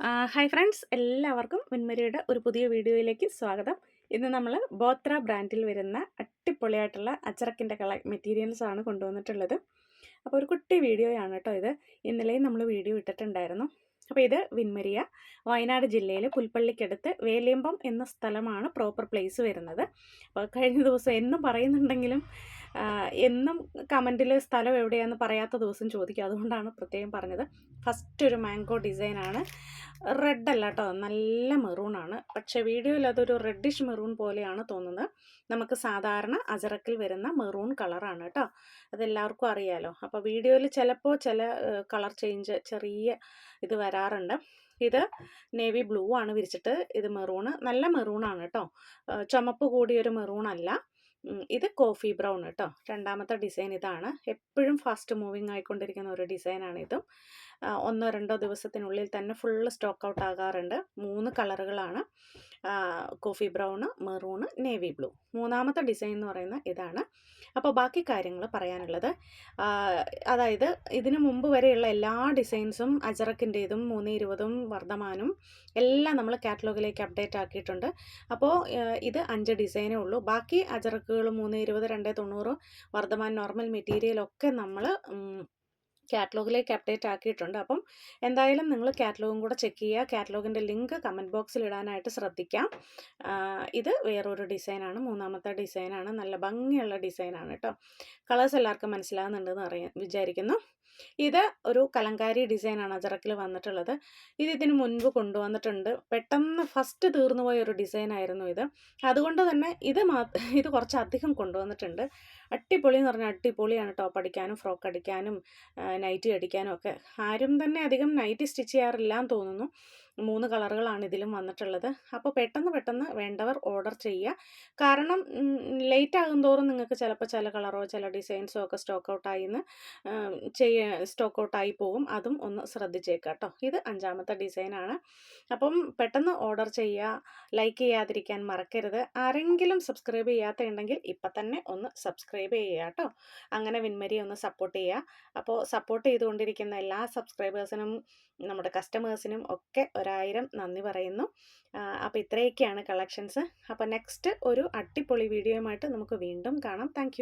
Hi friends എല്ലാവർക്കും മുൻമരിയുടെ ഒരു പുതിയ വീഡിയോയിലേക്ക് സ്വാഗതം. ഇന്ന് നമ്മൾ ബോത്ര ബ്രാൻഡിൽ വരുന്ന അടിപൊളിയായിട്ടുള്ള അച്ചറക്കിന്റെ കള മെറ്റീരിയൽസ് ആണ് കൊണ്ടുവന്നിട്ടുള്ളത്. അപ്പോൾ ഒരു കുട്ടി വീഡിയോയാണ് കേട്ടോ ഇത്. ഇന്നലെയും നമ്മൾ വീഡിയോ ഇട്ടിട്ടുണ്ടായിരുന്നു. അപ്പോൾ ഇത് വിൻമരിയ വയനാട് ജില്ലയിൽ പുൽപ്പള്ളിക്കടുത്ത് വേലിയമ്പം എന്ന സ്ഥലമാണ് പ്രോപ്പർ പ്ലേസ് വരുന്നത്. അപ്പോൾ കഴിഞ്ഞ ദിവസം എന്നും പറയുന്നുണ്ടെങ്കിലും എന്നും കമന്റിൽ സ്ഥലം എവിടെയാണെന്ന് പറയാത്ത ദിവസം ചോദിക്കും. അതുകൊണ്ടാണ് പ്രത്യേകം പറഞ്ഞത്. ഫസ്റ്റ് ഒരു മാംഗോ ഡിസൈനാണ് റെഡ് അല്ല കേട്ടോ നല്ല മെറൂണാണ് പക്ഷേ വീഡിയോയിൽ അതൊരു റെഡിഷ് മെറൂൺ പോലെയാണ് തോന്നുന്നത്. നമുക്ക് സാധാരണ അജറക്കിൽ വരുന്ന മെറൂൺ കളറാണ് കേട്ടോ അതെല്ലാവർക്കും അറിയാലോ. അപ്പോൾ വീഡിയോയിൽ ചിലപ്പോൾ ചില കളർ ചേഞ്ച് ചെറിയ ഇത് വരാറുണ്ട്. ഇത് നേവി ബ്ലൂ ആണ് വിരിച്ചിട്ട് ഇത് മെറൂണ് നല്ല മെറൂണാണ് കേട്ടോ ചുമപ്പ് കൂടിയൊരു മെറൂൺ അല്ല. ഇത് കോഫി ബ്രൗൺ കേട്ടോ. രണ്ടാമത്തെ ഡിസൈൻ ഇതാണ്. എപ്പോഴും ഫാസ്റ്റ് മൂവിങ് ആയിക്കൊണ്ടിരിക്കുന്ന ഒരു ഡിസൈനാണ് ഇതും. ഒന്നോ രണ്ടോ ദിവസത്തിനുള്ളിൽ തന്നെ ഫുള്ള് സ്റ്റോക്ക് ഔട്ട് ആകാറുണ്ട്. മൂന്ന് കളറുകളാണ്. Coffee brown maroon navy blue മൂന്നാമത്തെ ഡിസൈൻ എന്ന് പറയുന്ന ഇതാണ്. അപ്പോൾ ബാക്കി കാര്യങ്ങൾ പറയാനുള്ളത്. അതായത് ഇതിനു മുമ്പ് വരെയുള്ള എല്ലാ ഡിസൈൻസും അജറക്കിന്റേതും മൂന്ന് ഇരുപതും വർദ്ധമാനും എല്ലാം നമ്മൾ കാറ്റലോഗിലേക്ക് അപ്ഡേറ്റ് ആക്കിയിട്ടുണ്ട്. അപ്പോൾ ഇത് അഞ്ച് ഡിസൈനേ ഉള്ളൂ. ബാക്കി അജറക്കുകൾ മൂന്ന് ഇരുപത് രണ്ട് തൊണ്ണൂറ് വർദ്ധമാൻ നോർമൽ മെറ്റീരിയലൊക്കെ നമ്മൾ കാറ്റലോഗിലേക്ക് അപ്ഡേറ്റ് ആക്കിയിട്ടുണ്ട്. അപ്പം എന്തായാലും നിങ്ങൾ കാറ്റലോഗും കൂടെ ചെക്ക് ചെയ്യുക. കാറ്റലോഗിന്റെ ലിങ്ക് കമന്റ് ബോക്സിൽ ഇടാനായിട്ട് ശ്രദ്ധിക്കാം. ഇത് വേറൊരു ഡിസൈനാണ്. മൂന്നാമത്തെ ഡിസൈനാണ്. നല്ല ഭംഗിയുള്ള ഡിസൈനാണ് കേട്ടോ. കളേഴ്സ് എല്ലാവർക്കും മനസ്സിലാകുന്നുണ്ടെന്ന് അറിയാൻ വിചാരിക്കുന്നു. ഇത് ഒരു കലങ്കാരി ഡിസൈനാണ് അജറക്കിൽ വന്നിട്ടുള്ളത്. ഇത് ഇതിന് മുൻപ് കൊണ്ടുവന്നിട്ടുണ്ട്. പെട്ടെന്ന് ഫസ്റ്റ് തീർന്നു പോയ ഒരു ഡിസൈനായിരുന്നു ഇത്. അതുകൊണ്ട് തന്നെ ഇത് മാ ഇത് കുറച്ചധികം കൊണ്ടുവന്നിട്ടുണ്ട്. അടിപൊളി എന്ന് പറഞ്ഞാൽ അടിപൊളിയാണ്. ടോപ്പ് അടിക്കാനും ഫ്രോക്ക് അടിക്കാനും നൈറ്റി അടിക്കാനും ഒക്കെ ആരും തന്നെ അധികം നൈറ്റി സ്റ്റിച്ച് ചെയ്യാറില്ല എന്ന് തോന്നുന്നു. മൂന്ന് കളറുകളാണ് ഇതിലും വന്നിട്ടുള്ളത്. അപ്പോൾ പെട്ടെന്ന് പെട്ടെന്ന് വേണ്ടവർ ഓർഡർ ചെയ്യുക. കാരണം ലേറ്റ് ആകും തോറും നിങ്ങൾക്ക് ചിലപ്പോൾ ചില കളറോ ചില ഡിസൈൻസോ ഒക്കെ സ്റ്റോക്ക് ഔട്ടായി എന്ന് ചെയ്യ സ്റ്റോക്ക് ഔട്ടായി പോകും. അതും ഒന്ന് ശ്രദ്ധിച്ചേക്കുക കേട്ടോ. ഇത് അഞ്ചാമത്തെ ഡിസൈനാണ് അപ്പം പെട്ടെന്ന് ഓർഡർ ചെയ്യുക. ലൈക്ക് ചെയ്യാതിരിക്കാൻ മറക്കരുത്. ആരെങ്കിലും സബ്സ്ക്രൈബ് ചെയ്യാത്തുണ്ടെങ്കിൽ ഇപ്പം തന്നെ ഒന്ന് സബ്സ്ക്രൈബ് ചെയ്യുക കേട്ടോ. അങ്ങനെ വിൻമരി ഒന്ന് സപ്പോർട്ട് ചെയ്യുക. അപ്പോൾ സപ്പോർട്ട് ചെയ്തുകൊണ്ടിരിക്കുന്ന എല്ലാ സബ്സ്ക്രൈബേഴ്സിനും നമ്മുടെ കസ്റ്റമേഴ്സിനും ഒക്കെ ഒരായിരം നന്ദി പറയുന്നു. അപ്പോൾ ഇത്രയൊക്കെയാണ് കളക്ഷൻസ് അപ്പോൾ നെക്സ്റ്റ് ഒരു അടിപൊളി വീഡിയോയുമായിട്ട് നമുക്ക് വീണ്ടും കാണാം. താങ്ക്